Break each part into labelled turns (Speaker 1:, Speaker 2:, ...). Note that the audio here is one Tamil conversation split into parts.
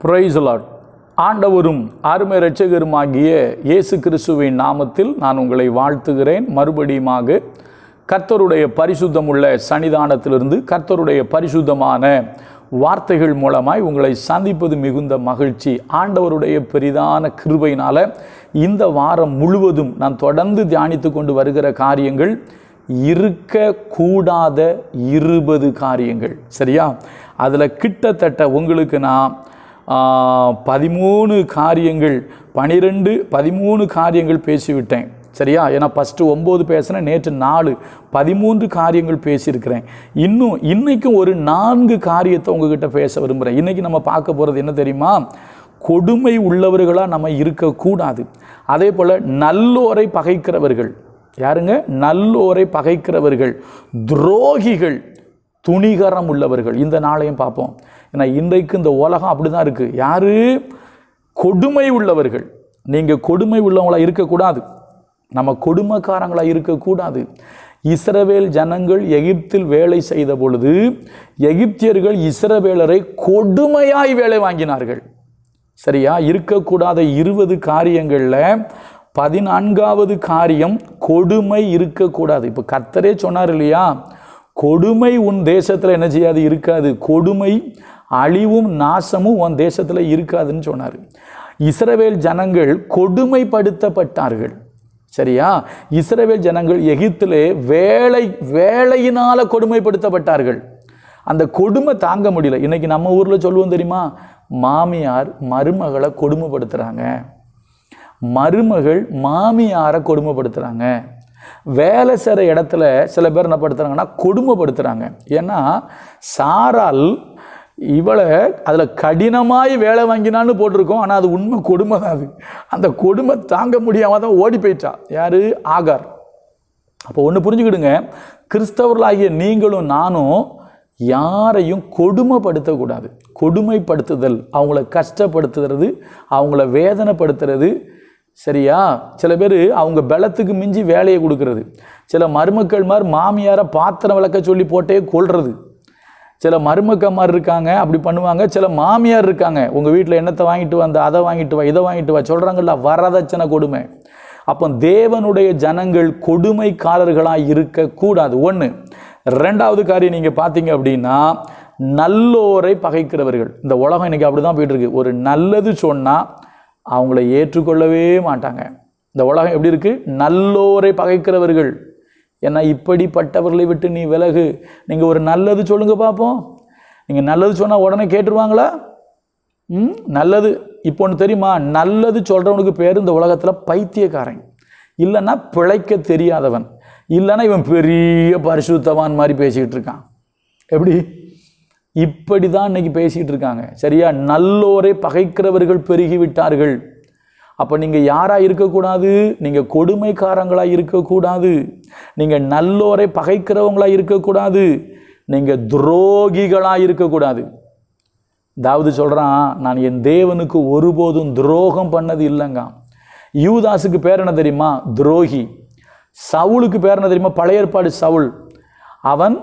Speaker 1: பிரைஸ்லாட் ஆண்டவரும் அருமை இரட்சகருமாகிய இயேசு கிறிஸ்துவின் நாமத்தில் நான் உங்களை வாழ்த்துகிறேன். மறுபடியுமாக கர்த்தருடைய பரிசுத்தமுள்ள சன்னிதானத்திலிருந்து கர்த்தருடைய பரிசுத்தமான வார்த்தைகள் மூலமாய் உங்களை சந்திப்பது மிகுந்த மகிழ்ச்சி. ஆண்டவருடைய பெரிதான கிருபையினால் இந்த வாரம் முழுவதும் நான் தொடர்ந்து தியானித்து கொண்டு வருகிற காரியங்கள் இருக்கக்கூடாத இருபது காரியங்கள். சரியா? அதில் கிட்டத்தட்ட உங்களுக்கு நான் பதிமூணு காரியங்கள் பனிரெண்டு பதிமூணு காரியங்கள் பேசிவிட்டேன். சரியா? ஏன்னா ஃபஸ்ட்டு ஒம்பது பேசினேன் நேற்று நாலு. பதிமூன்று காரியங்கள் பேசியிருக்கிறேன். இன்னும் இன்றைக்கும் ஒரு நான்கு காரியத்தை உங்ககிட்ட பேச விரும்புகிறேன் இன்றைக்கி நம்ம பார்க்க போகிறது என்ன தெரியுமா? கொடுமை உள்ளவர்களாக நம்ம இருக்கக்கூடாது. அதே போல் நல்லோரை பகைக்கிறவர்கள். யாருங்க? நல்லோரை பகைக்கிறவர்கள். துரோகிகள் துணிகரம் உள்ளவர்கள். இந்த நாளையும் பார்ப்போம். ஏன்னா இன்றைக்கு இந்த உலகம் அப்படி தான் இருக்குது யார்? கொடுமை உள்ளவர்கள். நீங்கள் கொடுமை உள்ளவங்களா இருக்கக்கூடாது. நம்ம கொடுமைக்காரங்களாக இருக்கக்கூடாது. இஸ்ரவேல் ஜனங்கள் எகிப்தில் வேலை செய்த பொழுது எகிப்தியர்கள் இஸ்ரவேலரை கொடுமையாய் வேலை வாங்கினார்கள். சரியா? இருக்கக்கூடாத இருபது காரியங்களில் பதினான்காவது காரியம் கொடுமை இருக்கக்கூடாது. இப்போ கத்தரே சொன்னார் இல்லையா? கொடுமை உன் தேசத்தில் என்ன செய்யாது? இருக்காது. கொடுமை அழிவும் நாசமும் உன் தேசத்தில் இருக்காதுன்னு சொன்னார். இஸ்ரவேல் ஜனங்கள் கொடுமைப்படுத்தப்பட்டார்கள். சரியா? இஸ்ரவேல் ஜனங்கள் எகிப்திலே வேலை வேலையினால் கொடுமைப்படுத்தப்பட்டார்கள். அந்த கொடுமை தாங்க முடியல. இன்னைக்கு நம்ம ஊரில் சொல்லுவோம் தெரியுமா? மாமியார் மருமகளை கொடுமைப்படுத்துகிறாங்க மருமகள் மாமியாரை கொடுமைப்படுத்துகிறாங்க வேலை செய்கிற இடத்துல சில பேர் என்ன படுத்துகிறாங்கன்னா கொடுமைப்படுத்துகிறாங்க ஏன்னா சாரால் இவளை அதில் கடினமாய் வேலை வாங்கினான்னு போட்டிருக்கோம் ஆனால் அது உண்மை கொடுமை தான் அது. அந்த கொடுமை தாங்க முடியாமல் தான் ஓடி போயிட்டா. யார்? ஆகார். அப்போ ஒன்று புரிஞ்சுக்கிடுங்க. கிறிஸ்தவர்களாகிய நீங்களும் நானும் யாரையும் கொடுமைப்படுத்தக்கூடாது. கொடுமைப்படுத்துதல் அவங்கள கஷ்டப்படுத்துறது அவங்கள வேதனைப்படுத்துறது. சரியா? சில பேர் அவங்க பலத்துக்கு மிஞ்சி வேலையை கொடுக்கறது. சில மருமக்கள் மாதிரி மாமியாரை பாத்திரம் விளக்க சொல்லி போட்டே கொள்வது சில மருமக்கம்மார் இருக்காங்க அப்படி பண்ணுவாங்க. சில மாமியார் இருக்காங்க. உங்கள் வீட்டில் என்னத்தை வாங்கிட்டு வந்த அதை வாங்கிட்டு வா இதை வாங்கிட்டு வா சொல்கிறாங்கல்ல வரதட்சணை கொடுமை. அப்போ தேவனுடைய ஜனங்கள் கொடுமைக்காரர்களாக இருக்கக்கூடாது. ஒன்று ரெண்டாவது காரியம் நீங்கள் பார்த்தீங்க அப்படின்னா நல்லோரை பகைக்கிறவர்கள். இந்த உலகம் இன்னைக்கு அப்படி தான் போயிட்டுருக்கு. ஒரு நல்லது சொன்னால் அவங்கள ஏற்றுக்கொள்ளவே மாட்டாங்க. இந்த உலகம் எப்படி இருக்குது நல்லோரை பகைக்கிறவர்கள். ஏன்னா இப்படிப்பட்டவர்களை விட்டு நீ விலகு. நீங்கள் ஒரு நல்லது சொல்லுங்க பார்ப்போம் நீங்கள் நல்லது சொன்னால் உடனே கேட்டுருவாங்களா? ம் நல்லது. இப்போ ஒன்று தெரியுமா? நல்லது சொல்கிறவனுக்கு பேர் இந்த உலகத்தில் பைத்தியக்காரன். இல்லைன்னா பிழைக்க தெரியாதவன். இல்லைன்னா இவன் பெரிய பரிசுத்தவான் மாதிரி பேசிக்கிட்டு இருக்கான். எப்படி? இப்படி தான் இன்னைக்கு பேசிகிட்டு இருக்காங்க. சரியா? நல்லோரை பகைக்கிறவர்கள் பெருகி விட்டார்கள் அப்போ நீங்கள் யாராக இருக்கக்கூடாது? நீங்கள் கொடுமைக்காரங்களாக இருக்கக்கூடாது. நீங்கள் நல்லோரை பகைக்கிறவங்களாக இருக்கக்கூடாது. நீங்கள் துரோகிகளாக இருக்கக்கூடாது. தாவது சொல்கிறான் நான் என் தேவனுக்கு ஒருபோதும் துரோகம் பண்ணது இல்லைங்க. யூதாஸுக்கு பேர் என்ன தெரியுமா? துரோகி. சவுளுக்கு பேர் என்ன தெரியுமா? பழைய ஏற்பாடு சவுல். அவன்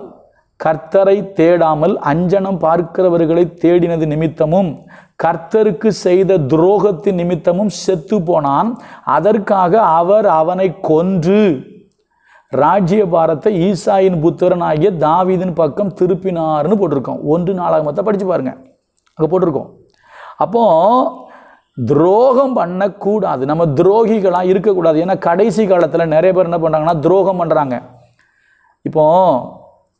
Speaker 1: கர்த்தரை தேடாமல் அஞ்சனம் பார்க்கிறவர்களை தேடினது நிமித்தமும் கர்த்தருக்கு செய்த துரோகத்தின் நிமித்தமும் செத்து போனான். அதற்காக அவர் அவனை கொன்று. ராஜ்யபாரத்தை ஈசாயின் புத்திரனாகிய தாவிதின் பக்கம் திருப்பினார்னு போட்டிருக்கோம். ஒன்று நாளாகமத்தை படித்து பாருங்க. அங்கே போட்டிருக்கோம். அப்போ துரோகம் பண்ணக்கூடாது. நம்ம துரோகிகளாக இருக்கக்கூடாது. ஏன்னா கடைசி காலத்தில் நிறைய பேர் என்ன பண்ணுறாங்கன்னா துரோகம் பண்ணுறாங்க இப்போ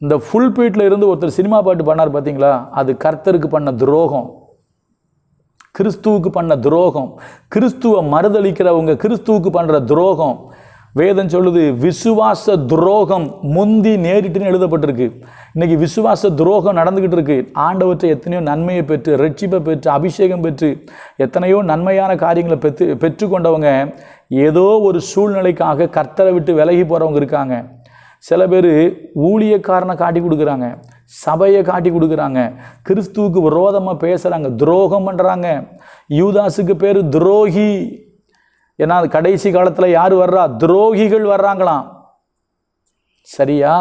Speaker 1: இந்த ஃபுல் பீட்டில் இருந்து ஒருத்தர் சினிமா பாட்டு பண்ணார் பார்த்தீங்களா அது கர்த்தருக்கு பண்ண துரோகம். கிறிஸ்துவுக்கு பண்ண துரோகம் கிறிஸ்துவை மறுதளிக்கிறவங்க கிறிஸ்துவுக்கு பண்ணுற துரோகம். வேதம் சொல்லுது விசுவாச துரோகம் முந்தி நேரிட்டுன்னு எழுதப்பட்டிருக்கு. இன்றைக்கி விசுவாச துரோகம் நடந்துக்கிட்டு இருக்கு. ஆண்டவற்றை எத்தனையோ நன்மையை பெற்று ரட்சிப்பை பெற்று அபிஷேகம் பெற்று எத்தனையோ நன்மையான காரியங்களை பெற்று பெற்றுக்கொண்டவங்க ஏதோ ஒரு சூழ்நிலைக்காக கர்த்தரை விட்டு விலகி போகிறவங்க இருக்காங்க. சில பேர் ஊழியக்காரனை காட்டி கொடுக்குறாங்க. சபையை காட்டி கொடுக்குறாங்க. கிறிஸ்துவுக்கு விரோதமாக பேசுகிறாங்க துரோகம் பண்ணுறாங்க யூதாஸுக்கு பேர் துரோகி. ஏன்னா அது கடைசி காலத்தில் யார் வர்றா? துரோகிகள் வர்றாங்களாம். சரியா?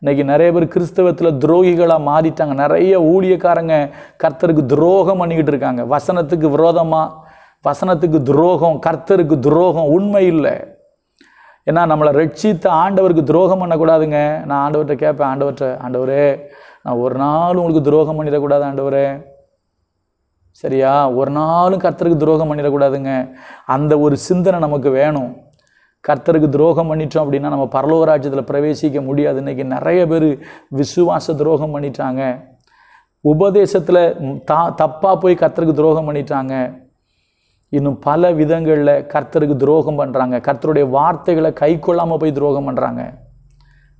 Speaker 1: இன்னைக்கு நிறைய பேர் கிறிஸ்தவத்தில் துரோகிகளாக மாறிட்டாங்க. நிறைய ஊழியக்காரங்க கர்த்தருக்கு துரோகம் பண்ணிக்கிட்டு இருக்காங்க. வசனத்துக்கு விரோதமாக வசனத்துக்கு துரோகம் கர்த்தருக்கு துரோகம் உண்மை இல்லை. ஏன்னா நம்மளை ரட்சித்த ஆண்டவருக்கு துரோகம் பண்ணக்கூடாதுங்க. நான் ஆண்டவர்கிட்ட கேட்பேன். ஆண்டவர்கிட்ட ஆண்டவரே நான் ஒரு நாள் உங்களுக்கு துரோகம் பண்ணிடக்கூடாது ஆண்டவரே. சரியா? ஒரு நாளும் கர்த்தருக்கு துரோகம் பண்ணிடக்கூடாதுங்க. அந்த ஒரு சிந்தனை நமக்கு வேணும். கர்த்தருக்கு துரோகம் பண்ணிட்டோம் அப்படின்னா நம்ம பரலோக ராஜ்யத்தில் பிரவேசிக்க முடியாது. இன்னைக்கு நிறைய பேர் விசுவாச துரோகம் பண்ணிட்டாங்க. உபதேசத்தில் தா தப்பாக போய் கர்த்தருக்கு துரோகம் பண்ணிட்டாங்க. இன்னும் பல விதங்களில் கர்த்தருக்கு துரோகம் பண்ணுறாங்க கர்த்தருடைய வார்த்தைகளை கை கொள்ளாமல் போய் துரோகம் பண்ணுறாங்க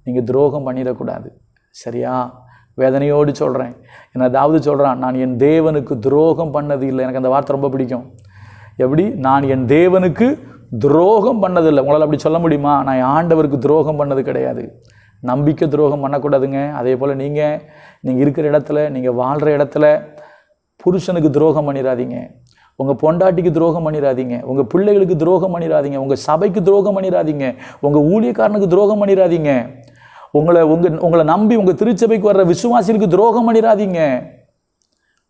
Speaker 1: நீங்கள் துரோகம் பண்ணிடக்கூடாது. சரியா? வேதனையோடு சொல்கிறேன் என்ன அதாவது சொல்கிறான் நான் என் தேவனுக்கு துரோகம் பண்ணது இல்லை எனக்கு அந்த வார்த்தை ரொம்ப பிடிக்கும். எப்படி? நான் என் தேவனுக்கு துரோகம் பண்ணதில்லை. உங்களால் அப்படி சொல்ல முடியுமா? நான் ஆண்டவருக்கு துரோகம் பண்ணது கிடையாது. நம்பிக்கை துரோகம் பண்ணக்கூடாதுங்க. அதே போல் நீங்கள் நீங்கள் இருக்கிற இடத்துல நீங்கள் வாழ்கிற இடத்துல புருஷனுக்கு துரோகம் பண்ணிடாதீங்க உங்கள் பொண்டாட்டிக்கு துரோகம் பண்ணிடாதீங்க உங்கள் பிள்ளைகளுக்கு துரோகம் பண்ணிடாதீங்க உங்கள் சபைக்கு துரோகம் பண்ணிடாதீங்க உங்கள் ஊழியக்காரனுக்கு துரோகம் பண்ணிடாதீங்க உங்களை உங்கள் உங்களை நம்பி உங்கள் திருச்சபைக்கு வர்ற விசுவாசிகளுக்கு துரோகம் பண்ணிடாதீங்க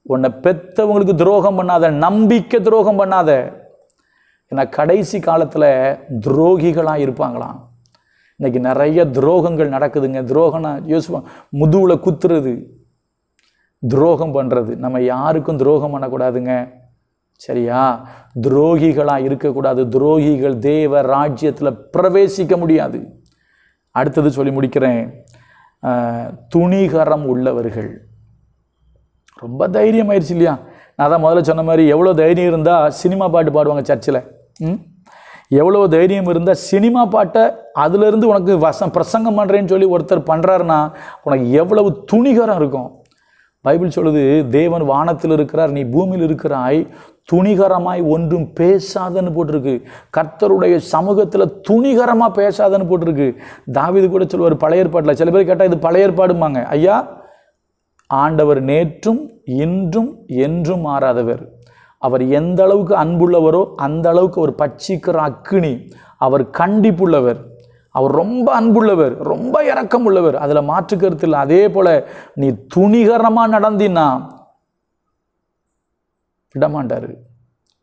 Speaker 1: உன்னை பெற்றவங்களுக்கு துரோகம் பண்ணாத நம்பிக்கை துரோகம் பண்ணாத. ஏன்னா கடைசி காலத்தில் துரோகிகளாக இருப்பாங்களாம். இன்றைக்கி நிறைய துரோகங்கள் நடக்குதுங்க. துரோகம்னா யோசிப்போம் முதுவில் குத்துறது. துரோகம் பண்ணுறது நம்ம யாருக்கும் துரோகம் பண்ணக்கூடாதுங்க. சரியா? துரோகிகளாக இருக்கக்கூடாது. துரோகிகள் தேவ ராஜ்யத்தில் பிரவேசிக்க முடியாது. அடுத்தது சொல்லி முடிக்கிறேன். துணிகரம் உள்ளவர்கள். ரொம்ப தைரியம் ஆயிடுச்சு இல்லையா? நான் தான் முதல்ல சொன்ன மாதிரி எவ்வளோ தைரியம் இருந்தால் சினிமா பாட்டு பாடுவாங்க சர்ச்சில். ம்? எவ்வளோ தைரியம் இருந்தால் சினிமா பாட்டை அதுலேருந்து உனக்கு வசம் பிரசங்கம் பண்ணுறேன்னு சொல்லி ஒருத்தர் பண்ணுறாருன்னா உனக்கு எவ்வளவு துணிகரம் இருக்கும். பைபிள் சொல்லுது தேவன் வானத்தில் இருக்கிறார் நீ பூமியில் இருக்கிறாய் துணிகரமாய் ஒன்றும் பேசாதன்னு போட்டிருக்கு. கர்த்தருடைய சமூகத்தில் துணிகரமாக பேசாதன்னு போட்டிருக்கு. தாவிது கூட சொல்லுவார் பழைய ஏற்பாட்டில். சில பேர் கேட்டால் இது பழைய ஏற்பாடுமாங்க ஐயா ஆண்டவர் நேற்றும் இன்றும் என்றும் மாறாதவர். அவர் எந்த அளவுக்கு அன்புள்ளவரோ அந்த அளவுக்கு அவர் பச்சிக்கிற அக்கினி. அவர் கண்டிப்புள்ளவர். அவர் ரொம்ப அன்புள்ளவர் ரொம்ப இறக்கம் உள்ளவர் அதில் மாற்று கருத்து இல்லை. அதே போல் நீ துணிகரமாக நடந்தினா விடமாட்டார்.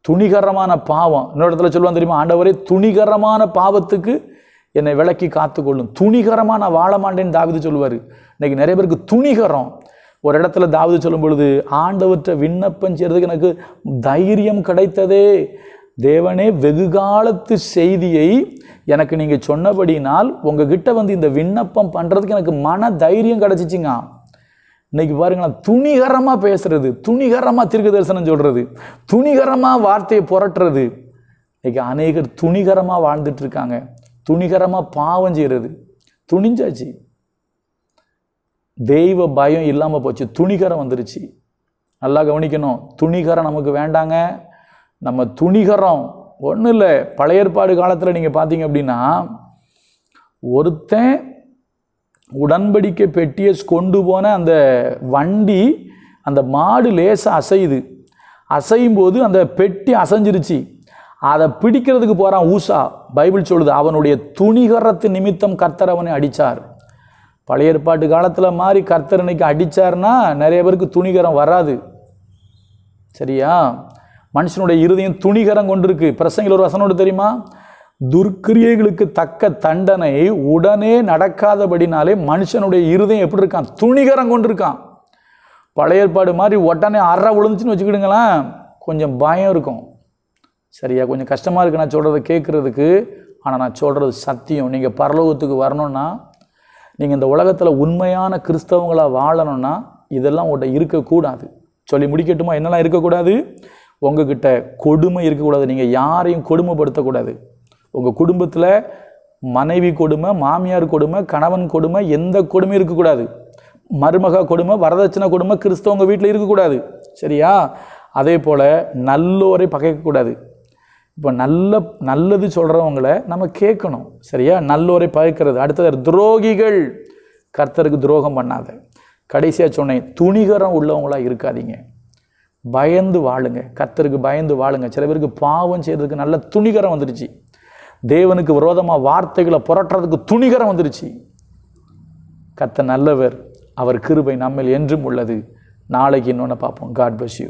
Speaker 1: துணிகரமான பாவம். இன்னொரு இடத்துல சொல்லுவான் தெரியுமா? ஆண்டவரே துணிகரமான பாவத்துக்கு என்னை விலக்கி காத்துக்கொள்ளும். துணிகரமாக நான் வாழ மாட்டேன்னு தாவிது சொல்லுவார். இன்னைக்கு நிறைய பேருக்கு துணிகரம். ஒரு இடத்துல தாவிது சொல்லும் பொழுது ஆண்டவற்றை விண்ணப்பம் செய்கிறதுக்கு எனக்கு தைரியம் கிடைத்ததே. தேவனே வெகு காலத்து செய்தியை எனக்கு நீங்கள் சொன்னபடினால் உங்ககிட்ட வந்து இந்த விண்ணப்பம் பண்ணுறதுக்கு எனக்கு மன தைரியம் கிடச்சிச்சிங்க. இன்னைக்கு பாருங்களேன் துணிகரமாக பேசுறது துணிகரமாக தீர்க்க தரிசனம் சொல்கிறது துணிகரமாக வார்த்தையை புரட்டுறது. இன்னைக்கு அநேகர் துணிகரமாக வாழ்ந்துட்டு இருக்காங்க. துணிகரமாக பாவம் செய்கிறது துணிஞ்சாச்சு. தெய்வ பயம் இல்லாமல் போச்சு. துணிகரம் வந்துருச்சு. நல்லா கவனிக்கணும். துணிகரம் நமக்கு வேண்டாங்க. நம்ம துணிகரம் ஒன்றும் இல்லை. பழைய ஏற்பாடு காலத்தில் நீங்கள் பார்த்தீங்க அப்படின்னா ஒருத்தன் உடன்படிக்கை பெட்டியை கொண்டு போன அந்த வண்டி அந்த மாடு லேசாக அசையுது. அசையும் போது அந்த பெட்டி அசைஞ்சிருச்சு. அதை பிடிக்கிறதுக்கு போகிறான் ஊசா. பைபிள் சொல்லுது அவனுடைய துணிகரத்து நிமித்தம் கர்த்தர் அவனை அடித்தார் பழைய ஏற்பாட்டு காலத்தில் மாதிரி கர்த்தர் இன்னைக்கு அடித்தார்னா நிறைய பேருக்கு துணிகரம் வராது. சரியா? மனுஷனுடைய இருதயம் துணிகரம் கொண்டிருக்கு. பிரசங்கில் ஒரு வசனோடு தெரியுமா? துர்க்கிரியைகளுக்கு தக்க தண்டனை உடனே நடக்காதபடினாலே மனுஷனுடைய இருதயம் எப்படி இருக்கான்? துணிகரம் கொண்டிருக்கான். பழைய ஏற்பாடு மாதிரி உடனே அற விழுந்துச்சுன்னு வச்சுக்கிடுங்களேன். கொஞ்சம் பயம் இருக்கும். சரியா கொஞ்சம் கஷ்டமாக இருக்குது நான் சொல்கிறத கேட்குறதுக்கு. ஆனால் நான் சொல்கிறது சத்தியம். நீங்கள் பரலோகத்துக்கு வரணும்னா நீங்கள் இந்த உலகத்தில் உண்மையான கிறிஸ்தவங்களாக வாழணும்னா இதெல்லாம் உங்கள்கிட்ட இருக்கக்கூடாது. சொல்லி முடிக்கட்டுமா? என்னெல்லாம் இருக்கக்கூடாது? உங்ககிட்ட கொடுமை இருக்கக்கூடாது. நீங்கள் யாரையும் கொடுமைப்படுத்தக்கூடாது. உங்கள் குடும்பத்தில் மனைவி கொடுமை மாமியார் கொடுமை கணவன் கொடுமை எந்த கொடுமையும் இருக்கக்கூடாது. மருமக கொடுமை வரதட்சணை கொடுமை கிறிஸ்தவங்க வீட்டில் இருக்கக்கூடாது. சரியா? அதே போல் நல்லோரை பகைக்கக்கூடாது. இப்போ நல்ல நல்லது சொல்கிறவங்கள நம்ம கேட்கணும். சரியா? நல்லோரை பகைக்கிறது. அடுத்தது துரோகிகள். கர்த்தருக்கு துரோகம் பண்ணாத. கடைசியாக சொன்னேன் துணிகரம் உள்ளவங்களாக இருக்காதீங்க. பயந்து வாழுங்க. கத்தருக்கு பயந்து வாழுங்க. சில பேருக்கு பாவம் செய்கிறதுக்கு நல்ல துணிகரம் வந்துடுச்சு தேவனுக்கு விரோதமாக வார்த்தைகளை புரட்டுறதுக்கு துணிகரம் வந்துடுச்சு கத்த நல்லவர். அவர் கிருபை நம்மில் என்றும் உள்ளது. நாளைக்கு இன்னொன்று பார்ப்போம். God bless you